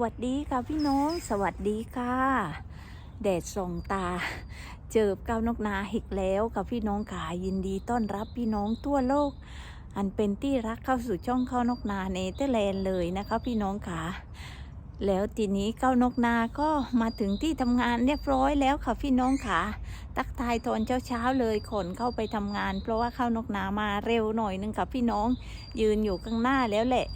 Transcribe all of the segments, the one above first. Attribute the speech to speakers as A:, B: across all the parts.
A: วัสดีค่ะพี่น้องสวัสดีค่ะแดดส่องตา เจอเก้านกนาหิกแล้วกับพี่น้องขายินดีต้อนรับพี่น้องทั่วโลก อันเป็นที่รักเข้าสู่ช่องเข้านกนาเนเธอร์แลนด์เลยนะคะพี่น้องขาแล้วทีนี้เก้านกนาก็มาถึงที่ทำงานเรียบร้อยแล้วค่ะพี่น้องขาตักทายตอนเช้าๆเลยขนเข้าไปทำงาน เพราะว่าเข้านกนามาเร็วหน่อยนึงค่ะพี่น้องยืนอยู่ข้างหน้าแล้วแหละ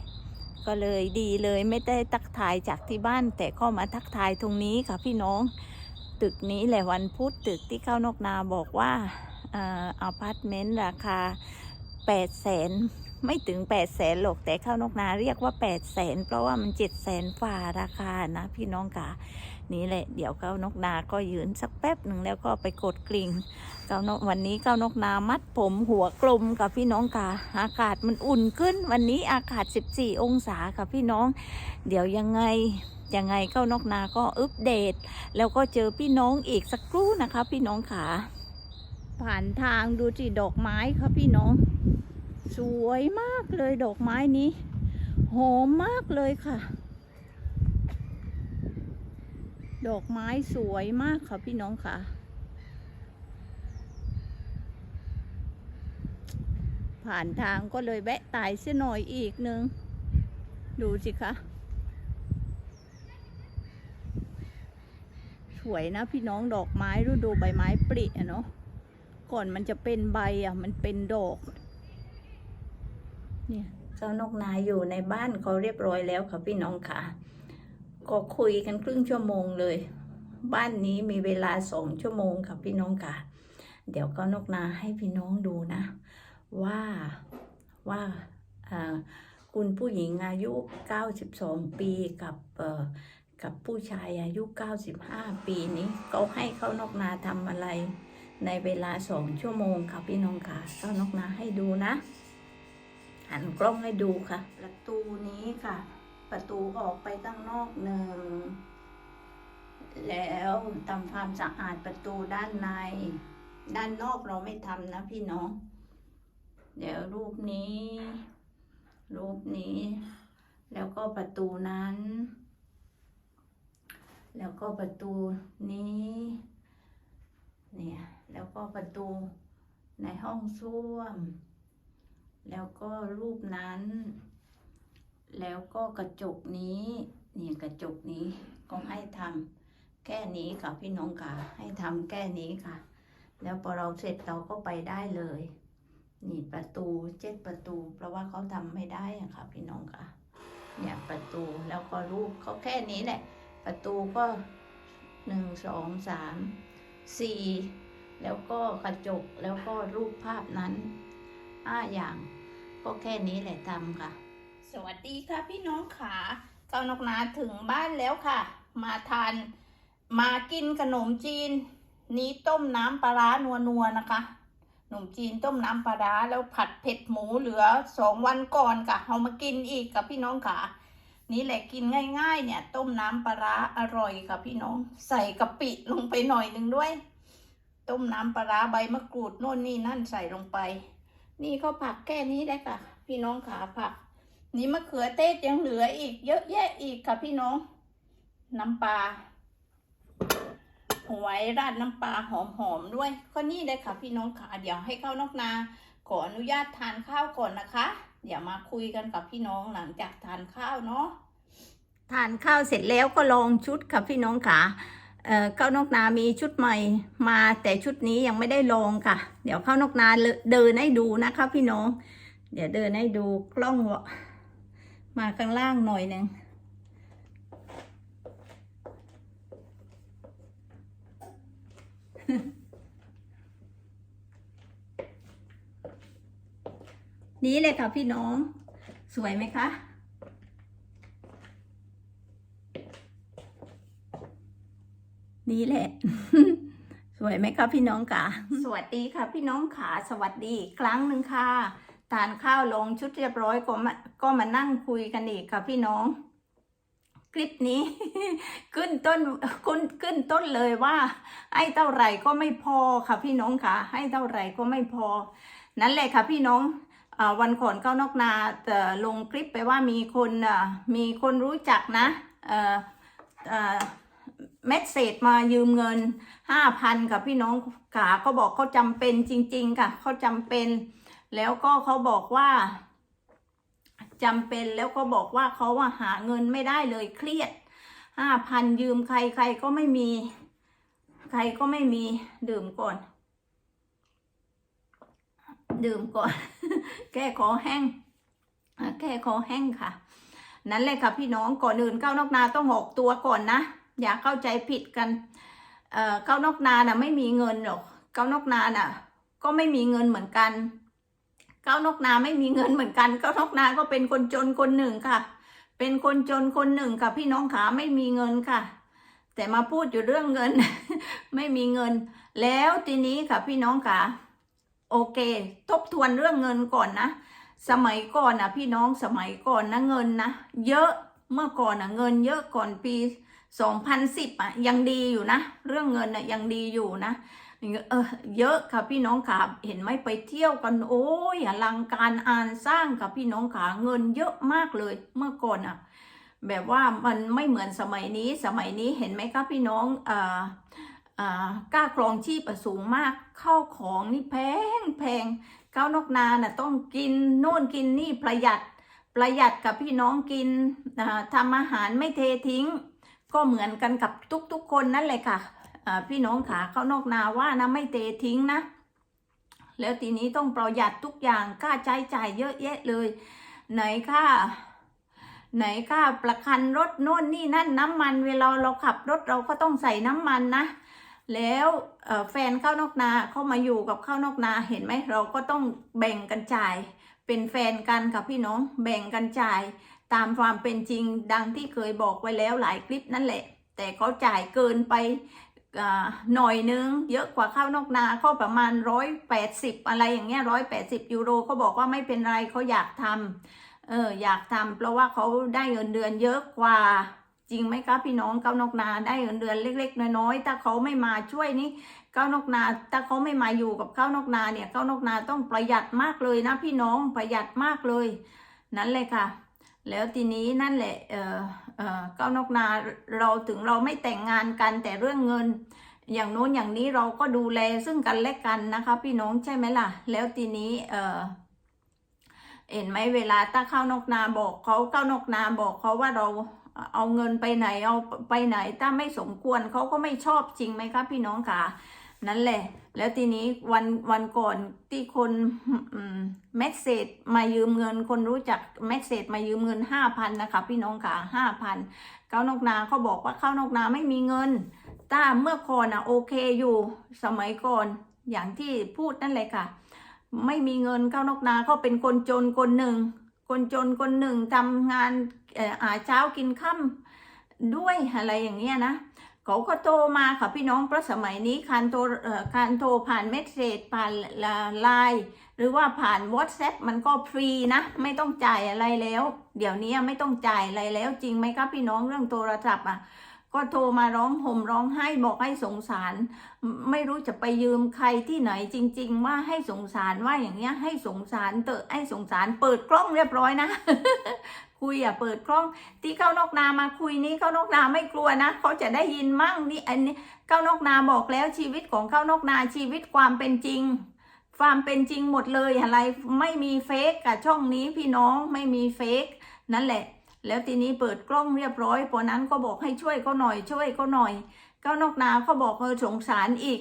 A: ก็เลยดีเลยไม่ได้ทักทายจากที่บ้าน แต่เข้ามาทักทายตรงนี้ค่ะพี่น้อง ตึกนี้แหละวันพุธตึกที่เข้านกนาบอกว่าอาพาร์ตเมนต์ราคา8 0 0แสนไม่ถึง8 0 0แสนหรอกแต่เข้านกนาเรียกว่า8 0 0แสนเพราะว่ามัน7 0 0แสนฝ่าราคานะพี่น้องค่ะ นี่แหละเดี๋ยวเข้านกนาก็ยืนสักแป๊บหนึ่งแล้วก็ไปกดกริ่งเก้านกวันนี้เก้านกนามัดผมหัวกลมกับพี่น้องค่ะอากาศมันอุ่นขึ้น วันนี้อากาศ 14 องศาค่ะพี่น้อง เดี๋ยวยังไงยังไงเก้านกนาก็อัปเดต แล้วก็เจอพี่น้องอีกสักครู่นะคะ พี่น้องขาผ่านทางดูสิดอกไม้ค่ะพี่น้อง สวยมากเลยดอกไม้นี้ หอมมากเลยค่ะ ดอกไม้สวยมากค่ะพี่น้องค่ะ ผ่านทางก็เลยแวะตายเสียหน่อยอีกหนึ่งดูสิคะ สวยนะพี่น้องดอกไม้ฤดูใบไม้ปลิอะเนาะ ก่อนมันจะเป็นใบอะมันเป็นดอก เนี่ยเจ้านกนาอยู่ในบ้านเขาเรียบร้อยแล้วค่ะพี่น้องค่ะ ก็คุยกันครึ่งชั่วโมงเลย บ้านนี้มีเวลาสองชั่วโมงค่ะพี่น้องค่ะ เดี๋ยวก็นกนาให้พี่น้องดูนะ ว่าว่าคุณผู้หญิงอายุ 92 ปีกับเอ่อกับผู้ชายอายุ 95 ปีนี้เขาให้เขานกนาทำอะไร ในเวลาสองชั่วโมงค่ะพี่น้องค่ะเขานกนาให้ดูนะ หันกล้องให้ดูค่ะ ประตูนี้ค่ะ ประตูออกไปข้างนอกหนึ่ง แล้วทำความสะอาดประตูด้านใน ด้านนอกเราไม่ทำนะพี่น้อง เดี๋ยวรูปนี้ รูปนี้ แล้วก็ประตูนั้น แล้วก็ประตูนี้ เนี่ย แล้วก็ประตูในห้องส้วม แล้วก็รูปนั้น แล้วก็กระจกนี้นี่กระจกนี้ก็ให้ทำแค่นี้ค่ะพี่น้องค่ะ ให้ทำแค่นี้ค่ะ แล้วพอเราเสร็จเราก็ไปได้เลย นี่ประตูเจ็ดประตู เพราะว่าเขาทำไม่ได้อะค่ะ พี่น้องค่ะ เนี่ยประตูแล้วก็รูปเขาแค่นี้แหละ ประตูก็หนึ่งสองสามสี่แล้วก็กระจกแล้วก็รูปภาพนั้นห้าอย่าง ก็แค่นี้แหละทำค่ะ สวัสดีค่ะพี่น้องขาเก้านกนาถึงบ้านแล้วค่ะ มาทานมากินขนมจีน นี้ต้มน้ำปลาร้านัวๆนะคะขนมจีนต้มน้ำปลาร้าแล้วผัดเผ็ดหมูเหลือสองวันก่อนค่ะเอามากินอีกกับพี่น้องค่ะนี่แหละกินง่ายๆ เนี่ย ต้มน้ำปลาร้าอร่อยค่ะพี่น้อง ใส่กะปิลงไปหน่อยหนึ่งด้วย ต้มน้ำปลาร้าใบมะกรูดโน่นนี่นั่นใส่ลงไป นี่เขาผักแค่นี้ได้ค่ะ พี่น้องขาผัก นี่มะเขือเทศยังเหลืออีก เยอะแยะอีกค่ะพี่น้อง น้ำปลาหวยราดน้ำปลาหอมๆด้วยก็นี่เลยค่ะพี่น้องขาเดี๋ยวให้เข้านอกนา ขออนุญาตทานข้าวก่อนนะคะ เดี๋ยวมาคุยกันกับพี่น้องหลังจากทานข้าวเนาะทานข้าวเสร็จแล้วก็ลองชุดค่ะพี่น้องค่ะเอ่อข้าวนกนา มีชุดใหม่มาแต่ชุดนี้ยังไม่ได้ลองค่ะ เดี๋ยวข้าวนกนาเดินให้ดูนะคะ พี่น้อง เดี๋ยวเดินให้ดูกล้องวะ มาข้างล่างหน่อยหนึ่งนี้เลยค่ะพี่น้อง สวยไหมคะ นี่แหละ สวยไหมคะพี่น้องค่ะ สวัสดีค่ะพี่น้องขาสวัสดีอีกครั้งหนึ่งค่ะ ทานข้าวลงชุดเรียบร้อยก็มาก็มานั่งคุยกันอีกค่ะพี่น้อง คลิปนี้ ขึ้นต้นขึ้นขึ้นต้นเลยว่าให้เท่าไหร่ก็ไม่พอค่ะพี่น้องค่ะ ให้เท่าไหร่ก็ไม่พอ นั่นแหละค่ะพี่น้องอวันก่อนเข้านอกนาแต่ลงคลิปไปว่ามีคนมีคนรู้จักนะเอ่อเอ่อเมสเซจมายืมเงินห้าพันกับพี่น้องขาเขาบอกเขาจำเป็นจริง ๆ ค่ะเขาจำเป็น แล้วก็เขาบอกว่าจำเป็นแล้วก็บอกว่าเขาว่าหาเงินไม่ได้เลยเครียดห้าพันยืมใครใครก็ไม่มี ใครก็ไม่มีดื่มก่อน ดื่มก่อน แก้คอแห้งแก้คอแห้งค่ะ นั่นเลยค่ะพี่น้องก่อนอื่นก้าวนอกนาต้องหกตัวก่อนนะอย่าเข้าใจผิดกันเอ่อก้าวนอกนาน่ะไม่มีเงินหรอกก้าวนอกนาน่ะ ก็ไม่มีเงินเหมือนกัน ก้าวนกนาไม่มีเงินเหมือนกันก้าวนกนาก็เป็นคนจนคนหนึ่งค่ะ เป็นคนจนคนหนึ่งค่ะ พี่น้องขาไม่มีเงินค่ะ แต่มาพูดอยู่เรื่องเงิน ไม่มีเงิน แล้วทีนี้ค่ะพี่น้องขาโอเค ทบทวนเรื่องเงินก่อนนะสมัยก่อนนะพี่น้องสมัยก่อนนะเงินนะเยอะเมื่อก่อนนะเงินเยอะก่อนปี 2010อะยังดีอยู่นะ เรื่องเงินน่ะยังดีอยู่นะ เออเยอะค่ะพี่น้องขาเห็นไหมไปเที่ยวกันโอ้ยอลังการอานสร้างค่ะพี่น้องขาเงินเยอะมากเลยเมื่อก่อนอะแบบว่ามันไม่เหมือนสมัยนี้สมัยนี้เห็นไหมคะพี่น้องอ่อเอ่อกล้าครองชีพสูงมากเข้าของนี่แพงแพงข้าวนอกนาน่ะต้องกินโน่นกินนี่ประหยัดประหยัดกับพี่น้องกินทำอาหารไม่เททิ้ง ก็เหมือนกันกับทุกๆคนนั่นแหละค่ะ พี่น้องขาเข้านอกนาว่านะไม่เททิ้งนะ แล้วทีนี้ต้องประหยัดทุกอย่างค่าใช้จ่ายเยอะแยะเลย ไหนค่าไหนค่าประกันรถโน่นนี่นั่นน้ำมันเวลาเราขับรถเราก็ต้องใส่น้ำมันนะ แล้วแฟนเข้านอกนาเข้ามาอยู่กับเข้านอกนาเห็นไหมเราก็ต้องแบ่งกันจ่าย เป็นแฟนกันกับพี่น้องแบ่งกันจ่ายตามความเป็นจริงดังที่เคยบอกไว้แล้วหลายคลิปนั่นแหละ แต่เขาจ่ายเกินไป หน่อยนึงเยอะกว่าข้าวนอกนาเขาประมาณร้อยแปดสิบอะไรอย่างเงี้ยร้อยแปดสิบยูโรเขาบอกว่าไม่เป็นไรเขาอยากทำเอออยากทำเพราะว่าเขาได้เงินเดือนเยอะกว่าจริงไหมคะพี่น้องก้าวนกนาได้เงินเดือนเล็ก ๆ น้อยๆถ้าเขาไม่มาช่วยนี่ก้าวนกนาถ้าเขาไม่มาอยู่กับก้าวนกนาเนี่ยก้าวนกนาต้องประหยัดมากเลยนะพี่น้องประหยัดมากเลย นั่นเลยค่ะ แล้วทีนี้นั่นแหละเออเออเก้านกนาเราถึงเราไม่แต่งงานกันแต่เรื่องเงิน อย่างโน้นอย่างนี้เราก็ดูแลซึ่งกันและกันนะคะ พี่น้องใช่ไหมล่ะ แล้วทีนี้เออเห็นไหมเวลาถ้าเข้านกนาบอกเขาเข้านกนาบอกเขาว่าเราเอาเงินไปไหนเอาไปไหนถ้าไม่สมควรเขาก็ไม่ชอบจริงไหมคะพี่น้องค่ะ นั่นแหละ แล้วทีนี้วันวันก่อนที่คนเมสเซจมายืมเงิน คนรู้จักเมสเซจมายืมเงินห้าพันนะคะพี่น้องค่ะห้าพันเข้านกนาเขาบอกว่าเข้านกนาไม่มีเงินถ้าเมื่อก่อนอะโอเคอยู่สมัยก่อนอย่างที่พูดนั่นแหละค่ะ ไม่มีเงินเข้านกนาเขาเป็นคนจนคนหนึ่ง คนจนคนหนึ่งทำงานอ่าเช้ากินค่ำด้วยอะไรอย่างเงี้ยนะ เขาก็โทรมาค่ะพี่น้องเพราะสมัยนี้การโทรการโทรผ่านเมสเซจผ่านไลน์หรือว่าผ่าน WhatsApp มันก็ฟรีนะ ไม่ต้องจ่ายอะไรแล้ว เดี๋ยวนี้ไม่ต้องจ่ายอะไรแล้วจริงไหมครับพี่น้องเรื่องโทรศัพท์อะก็โทรมาร้องห่มร้องไห้บอกให้สงสาร ไม่รู้จะไปยืมใครที่ไหนจริง ๆ ว่าให้สงสารว่าอย่างเงี้ยให้สงสารเตอะให้สงสารเปิดกล้องเรียบร้อยนะ คุยอะเปิดกล้อง ที่เข้านอกนามาคุยนี้เข้านอกนาไม่กลัวนะเขาจะได้ยินมั่งนี่อันนี้เข้านอกนาบอกแล้วชีวิตของเข้านอกนาชีวิตความเป็นจริง ความเป็นจริงหมดเลยอะไรไม่มีเฟกกับช่องนี้พี่น้องไม่มีเฟกนั่นแหละ แล้วทีนี้เปิดกล้องเรียบร้อยพอนั้นก็บอกให้ช่วยเขาหน่อยช่วยเขาหน่อยก้าวนอกนาเขาบอกเออสงสารอีก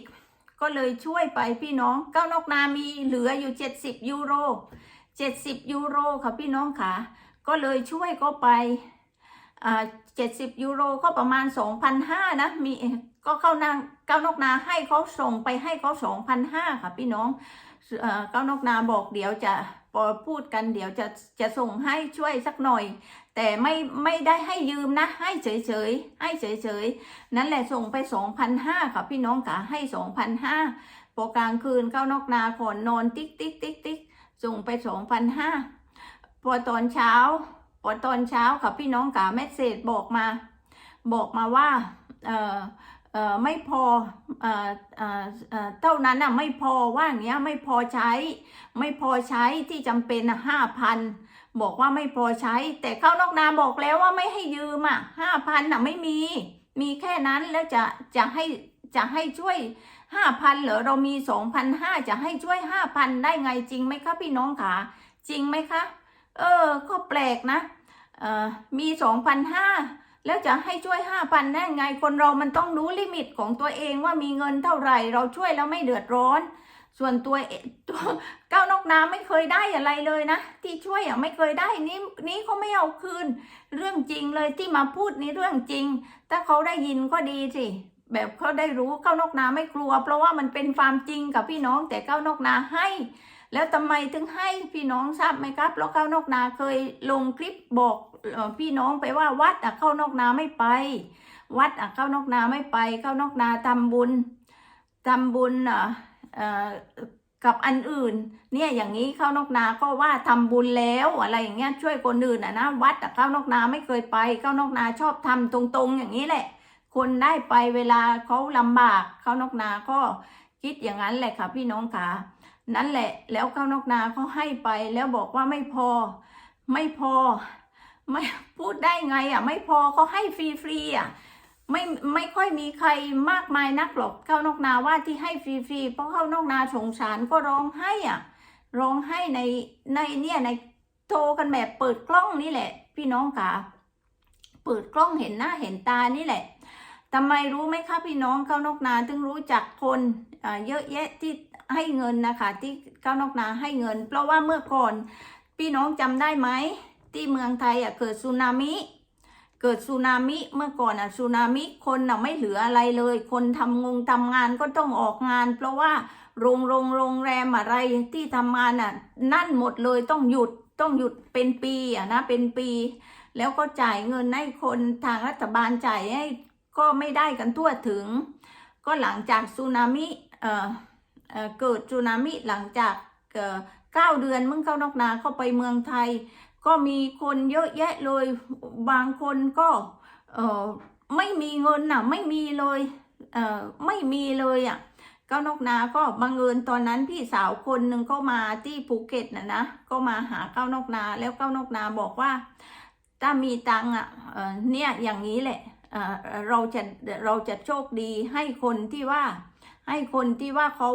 A: ก็เลยช่วยไปพี่น้องก้าวนอกนามีเหลืออยู่ 70 ยูโร 70 ยูโรค่ะพี่น้องค่ะ ก็เลยช่วยเขาไปอ่า70ยูโรก็ประมาณ2,500นห้านะมีก็เข้านางก้านอกนาให้เขาส่งไปให้เขา2,500ค่ะพี่น้องเก้านอกนาบอกเดี๋ยวจะพอพูดกันเดี๋ยวจะจะส่งให้ช่วยสักหน่อย แต่ไม่ไม่ได้ให้ยืมนะ ให้เฉยๆให้เฉยๆนั่นแหละส่งไป2,500ค่ะพี่น้องค่ะให้2,500พอกลางคืนเข้านอกนาก่อนนอนติ๊กติ๊กติ๊กติ๊กส่งไป2,500พ พอตอนเช้าพอตอนเช้าค่ะพี่น้องค่ะแมสเซจบอกมา บอกมาว่าเออเออไม่พอเออเออเออเท่านั้นอะไม่พอว่าอย่างเงี้ยไม่พอใช้ ไม่พอใช้ที่จำเป็นห้าพันบอกว่าไม่พอใช้ แต่เข้านอกนาบอกแล้วว่าไม่ให้ยืมอะห้าพันอะไม่มี มีแค่นั้นแล้วจะจะให้จะให้ช่วยห้าพันเหรอเรามีสองพันห้าจะให้ช่วยห้าพันได้ไงจริงไหมคะพี่น้องขาจริงไหมคะ เออ ก็แปลกนะเออมีสองพันห้าแล้วจะให้ช่วยห้าพันได้ไง คนเรามันต้องรู้ลิมิตของตัวเองว่ามีเงินเท่าไหร่ เราช่วยแล้วไม่เดือดร้อน ส่วนตัวเอตัวก้าวนกน้ำไม่เคยได้อะไรเลยนะ ที่ช่วยอะไม่เคยได้นี่นี้เขาไม่เอาคืน เรื่องจริงเลยที่มาพูดนี่เรื่องจริง ถ้าเขาได้ยินก็ดีสิแบบเขาได้รู้ก้าวนกนาไม่กลัว เพราะว่ามันเป็นความจริงกับพี่น้องแต่ก้าวนกนาให้ แล้วทำไมถึงให้พี่น้องทราบไหมครับเพราะก้านอกนาเคยลงคลิปบอกพี่น้องไปว่าวัดอะเข้านอกนาไม่ไป วัดอะเข้านอกนาไม่ไป เข้านอกนาทำบุญทำบุญอะเอ่อกับอันอื่น เนี่ยอย่างนี้เข้านอกนาก็ว่าทำบุญแล้วอะไรอย่างเงี้ยช่วยคนอื่นอะนะวัดอะเข้านอกนาไม่เคยไป เข้านอกนาชอบทำตรงๆ อย่างนี้แหละ คนได้ไปเวลาเขาลำบาก เข้านอกนาก็คิดอย่างนั้นแหละค่ะพี่น้องค่ะ นั่นแหละ แล้วเข้าวนอกนาเขาให้ไป แล้วบอกว่าไม่พอ ไม่พอ ไม่พูดได้ไงอะ ไม่พอเขาให้ฟรีๆอะไม่ไม่ค่อยมีใครมากมายนักหรอกเข้านอกนาว่าที่ให้ฟรีๆเพราะเข้านอกนาสงสารก็ร้องไห้อะร้องไห้ในในเนี่ยในโทรกันแบบเปิดกล้องนี่แหละ พี่น้องค่ะเปิดกล้องเห็นหน้าเห็นตานี่แหละทำไมรู้ไหมคะพี่น้องเข้านอกนาถึงรู้จักคนอ่าเยอะแยะที่ ให้เงินนะคะที่เข้านอกนาให้เงิน เพราะว่าเมื่อก่อนพี่น้องจำได้ไหมที่เมืองไทยอะเกิดสึนามิ เกิดสึนามิเมื่อก่อนอะสึนามิคนอะไม่เหลืออะไรเลย คนทำงงทำงานก็ต้องออกงาน เพราะว่าโรงโรงโรงแรมอะไรที่ทำงานอะนั่นหมดเลยต้องหยุดต้องหยุดเป็นปีอะนะเป็นปี แล้วก็จ่ายเงินให้คนทางรัฐบาลจ่ายให้ก็ไม่ได้กันทั่วถึง ก็หลังจากสึนามิเอ่อ เกิดสึนามิหลังจากเก้าเดือนมึงเข้านอกนาเข้าไปเมืองไทย ก็มีคนเยอะแยะเลยบางคนก็ไม่มีเงินน่ะไม่มีเลยเไม่มีเลยอะก้านกนาก็บังเอิญตอนนั้นพี่สาวคนหนึ่งก็มาที่ภูเก็ตนะนะก็มาหาก้านกนาแล้วก้านกนาบอกว่า ถ้ามีตังอะเนี่ยอย่างนี้แหละเราจะเราจะโชคดีให้คนที่ว่า ให้คนที่ว่าเขา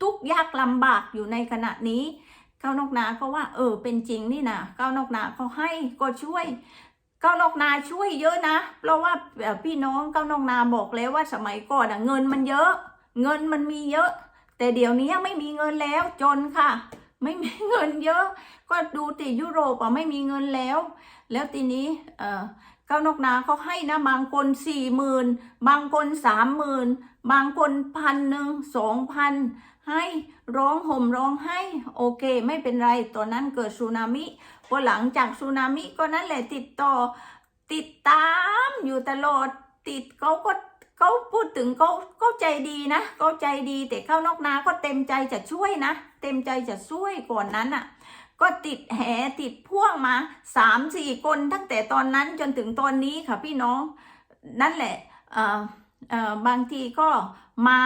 A: ทุกข์ยากลำบากอยู่ในขณะนี้ก้าวนกนาก็ว่า เออ เป็นจริงนี่นะก้าวนกนาเขาให้ก็ช่วยก้าวนกนาช่วยเยอะนะ เพราะว่าพี่น้องก้าวนกนาบอกแล้วว่าสมัยก่อนอะเงินมันเยอะ เงินมันมีเยอะ แต่เดี๋ยวนี้ไม่มีเงินแล้วจนค่ะ ไม่มีเงินเยอะ ก็ดูติยุโรปอะไม่มีเงินแล้ว แล้วทีนี้เออก้าวนกนาเขาให้นะบางคนสี่หมื่นบางคนสามหมื่น บางคนพันหนึ่งสองพันให้ร้องห่มร้องไห้โอเค ไม่เป็นไรตอนนั้นเกิดสึนามิพอหลังจากสึนามิก็นั่นแหละติดต่อ ติดตามอยู่ตลอดติดเขาก็เขาพูดถึงเขาเขาใจดีนะเขาใจดีแต่เข้านอกนาก็เต็มใจจะช่วยนะ เต็มใจจะช่วยก่อนนั้นอะก็ติดแหติดพ่วงมาสามสี่คนตั้งแต่ตอนนั้นจนถึงตอนนี้ค่ะพี่น้อง นั่นแหละอ่อเอ่อ บางทีก็มา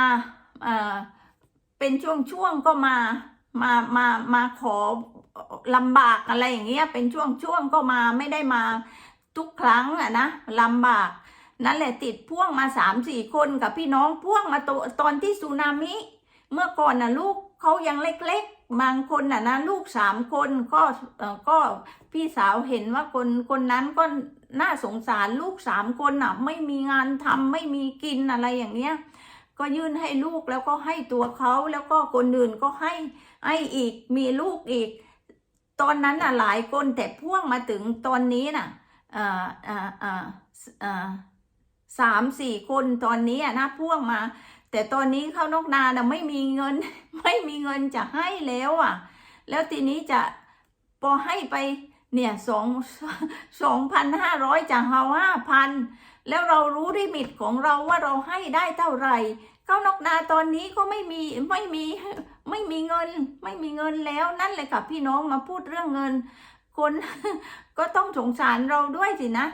A: เป็นช่วงๆก็มามามามาขอลำบากอะไรอย่างเงี้ยเป็นช่วงๆก็มาไม่ได้มาทุกครั้งอะนะลำบากนั่นแหละติดพ่วงมาสามสี่คนกับพี่น้องพ่วงมาตตอนที่สึนามิ เมื่อก่อนนะลูกเขายังเล็ก บางคนน่ะนะลูกสามคนก็เออก็พี่สาวเห็นว่าคนคนนั้นก็น่าสงสารลูกสามคนน่ะ ไม่มีงานทำไม่มีกินอะไรอย่างเงี้ยก็ยื่นให้ลูกแล้วก็ให้ตัวเขาแล้วก็คนอื่นก็ให้ให้อีกมีลูกอีก ตอนนั้นน่ะหลายคนแต่พ่วงมาถึงตอนนี้น่ะเอ่อเอ่อเอ่อเออสามสี่คนตอนนี้นะพ่วงมา แต่ตอนนี้เข้านอกนาน่ะไม่มีเงิน ไม่มีเงินจะให้แล้วอะ แล้วทีนี้จะพอให้ไปเนี่ยสองสองพันห้าร้อยจากเฮาห้าพันแล้วเรารู้ลิมิตของเราว่าเราให้ได้เท่าไหร่เข้านอกนาตอนนี้ก็ไม่มีไม่มีไม่มีเงิน ไม่มีเงินแล้วนั่นเลยกับพี่น้องมาพูดเรื่องเงิน คนก็ต้องสงสารเราด้วยสินะ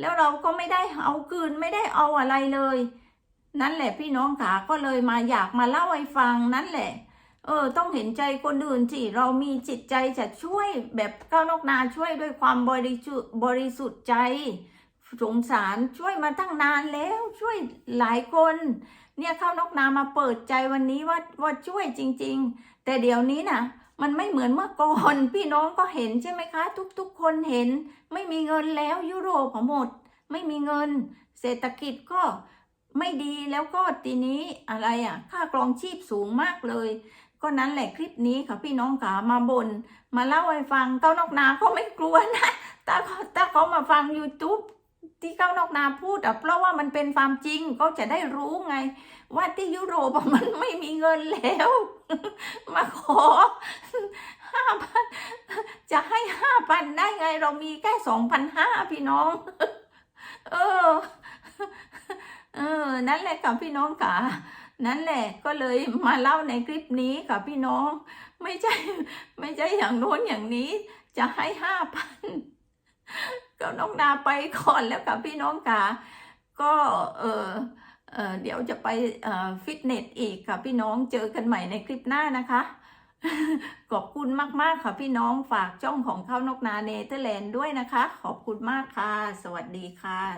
A: แล้วเราก็ไม่ได้เอาคืนไม่ได้เอาอะไรเลย นั่นแหละพี่น้องขาก็เลยมาอยากมาเล่าให้ฟังนั่นแหละ เออ ต้องเห็นใจคนอื่นสิเรามีจิตใจจะช่วยแบบก้าวนกนาช่วยด้วยความบริสุทธิ์บริสุทธิ์ใจสงสารช่วยมาตั้งนานแล้วช่วยหลายคน เนี่ยข้าวนกนามาเปิดใจวันนี้ว่าว่าช่วยจริง ๆ แต่เดี๋ยวนี้นะมันไม่เหมือนเมื่อก่อนพี่น้องก็เห็นใช่ไหมคะ ทุกๆ คนเห็นไม่มีเงินแล้วยุโรปหมด ไม่มีเงิน เศรษฐกิจก็ ไม่ดีแล้วก็ทีนี้อะไรอะ ค่าครองชีพสูงมากเลย ก็นั้นแหละคลิปนี้ค่ะพี่น้องขามาบน่นมาเล่าให้ฟังเก้านอกนาเขาไม่กลัวนะถ้าเขาถ้าเขามาฟัง YouTube ที่เก้านอกนาพูดอะเพราะว่ามันเป็นความจริงเขาจะได้รู้ไง ว่าที่ยุโรปมันไม่มีเงินแล้ว มาขอห้าพันจะให้ห้าพันได้ไงเรามีแค่สองพันห้าพี่น้อง เออ เออ นั่นแหละค่ะพี่น้องค่ะ นั่นแหละก็เลยมาเล่าในคลิปนี้ค่ะพี่น้อง ไม่ใช่ ไม่ใช่อย่างโน้นอย่างนี้ จะให้ห้าพันก็น้องนาไปก่อนแล้วค่ะพี่น้องค่ะ ก็เออเออเดี๋ยวจะไปเอ่อฟิตเนสอีกค่ะพี่น้องเจอกันใหม่ในคลิปหน้านะคะขอบคุณมาก ๆ ค่ะพี่น้องฝากช่องของข้าวนกนาเนเธอร์แลนด์ด้วยนะคะ ขอบคุณมากค่ะ สวัสดีค่ะ